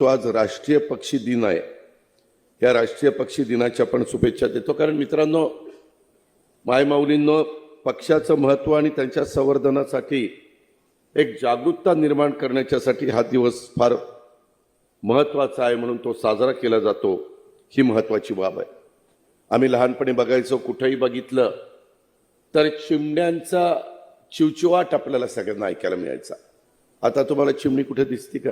तो आज राष्ट्रीय पक्षी दिन आहे. या राष्ट्रीय पक्षी दिनाच्या पण शुभेच्छा देतो. कारण मित्रांनो मायमाऊलींनो पक्षाचं महत्त्व आणि त्यांच्या संवर्धनासाठी एक जागरूकता निर्माण करण्याच्यासाठी हा दिवस फार महत्त्वाचा आहे म्हणून तो साजरा केला जातो. ही महत्त्वाची बाब आहे. आम्ही लहानपणी बघायचो कुठंही बघितलं तर चिमण्यांचा चिवचिवाट आपल्याला सगळ्यांना ऐकायला मिळायचा. आता तुम्हाला चिमणी कुठे दिसते का?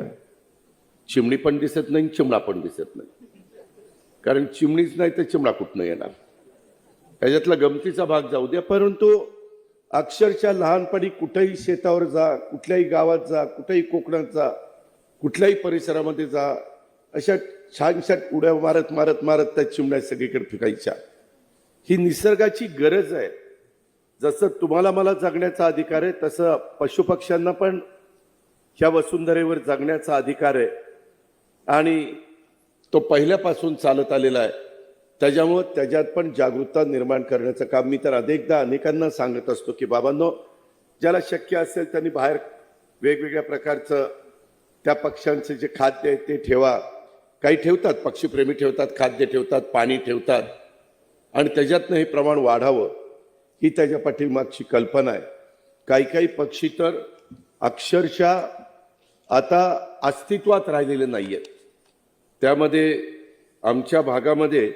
चिमणी पण दिसत नाही चिमणा पण दिसत नाही. कारण चिमणीच नाही तर चिमणा कुठनं येणार? त्याच्यातला गमतीचा भाग जाऊ द्या. परंतु अक्षरशः लहानपणी कुठेही शेतावर जा कुठल्याही गावात जा कुठेही कोकणात जा कुठल्याही परिसरामध्ये जा अशा छानशा उड्या मारत मारत मारत त्या चिमण्या सगळीकडे फिकायच्या. ही निसर्गाची गरज आहे. जसं तुम्हाला मला जगण्याचा अधिकार आहे तसं पशुपक्ष्यांना पण ह्या वसुंधरेवर जगण्याचा अधिकार आहे. आणि तो पहिल्यापासून चालत आलेला आहे. त्याच्यामुळं त्याच्यात पण जागरूकता निर्माण करण्याचं काम मी तर अनेकदा अनेकांना सांगत असतो की बाबांनो ज्याला शक्य असेल त्यांनी बाहेर वेगवेगळ्या प्रकारचं त्या पक्ष्यांचं जे खाद्य आहे ते ठेवा. काही ठेवतात पक्षीप्रेमी ठेवतात खाद्य ठेवतात पाणी ठेवतात. आणि त्याच्यातनं हे प्रमाण वाढावं ही त्याच्या पाठीमागची कल्पना आहे. काही काही पक्षी तर अक्षरशः आता अस्तित्वात राहिलेले नाही आहेत त्यामध्ये आमच्या भागामध्ये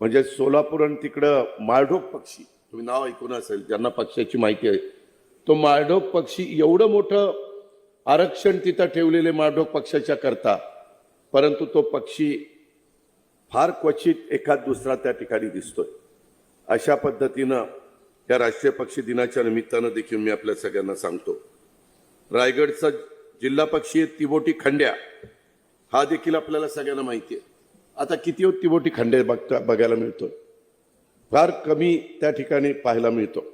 म्हणजे सोलापूर आणि तिकडं माळढोक पक्षी तुम्ही नाव ऐकून असेल ज्यांना पक्षाची माहिती आहे तो माळढोक पक्षी एवढं मोठं आरक्षण तिथं ठेवलेले माळढोक पक्षाच्या करता परंतु तो पक्षी फार क्वचित एखाद दुसरा त्या ठिकाणी दिसतोय. अशा पद्धतीनं या राष्ट्रीय पक्षी दिनाच्या निमित्तानं देखील मी आपल्या सगळ्यांना सांगतो. रायगडचा जिल्हा पक्षी आहे तिबोटी खंड्या हा देखील आपल्याला सगळ्यांना माहिती आहे. आता किती हो तिबोटी खंड्या बघता बघायला मिळतो फार कमी त्या ठिकाणी पाहायला मिळतो.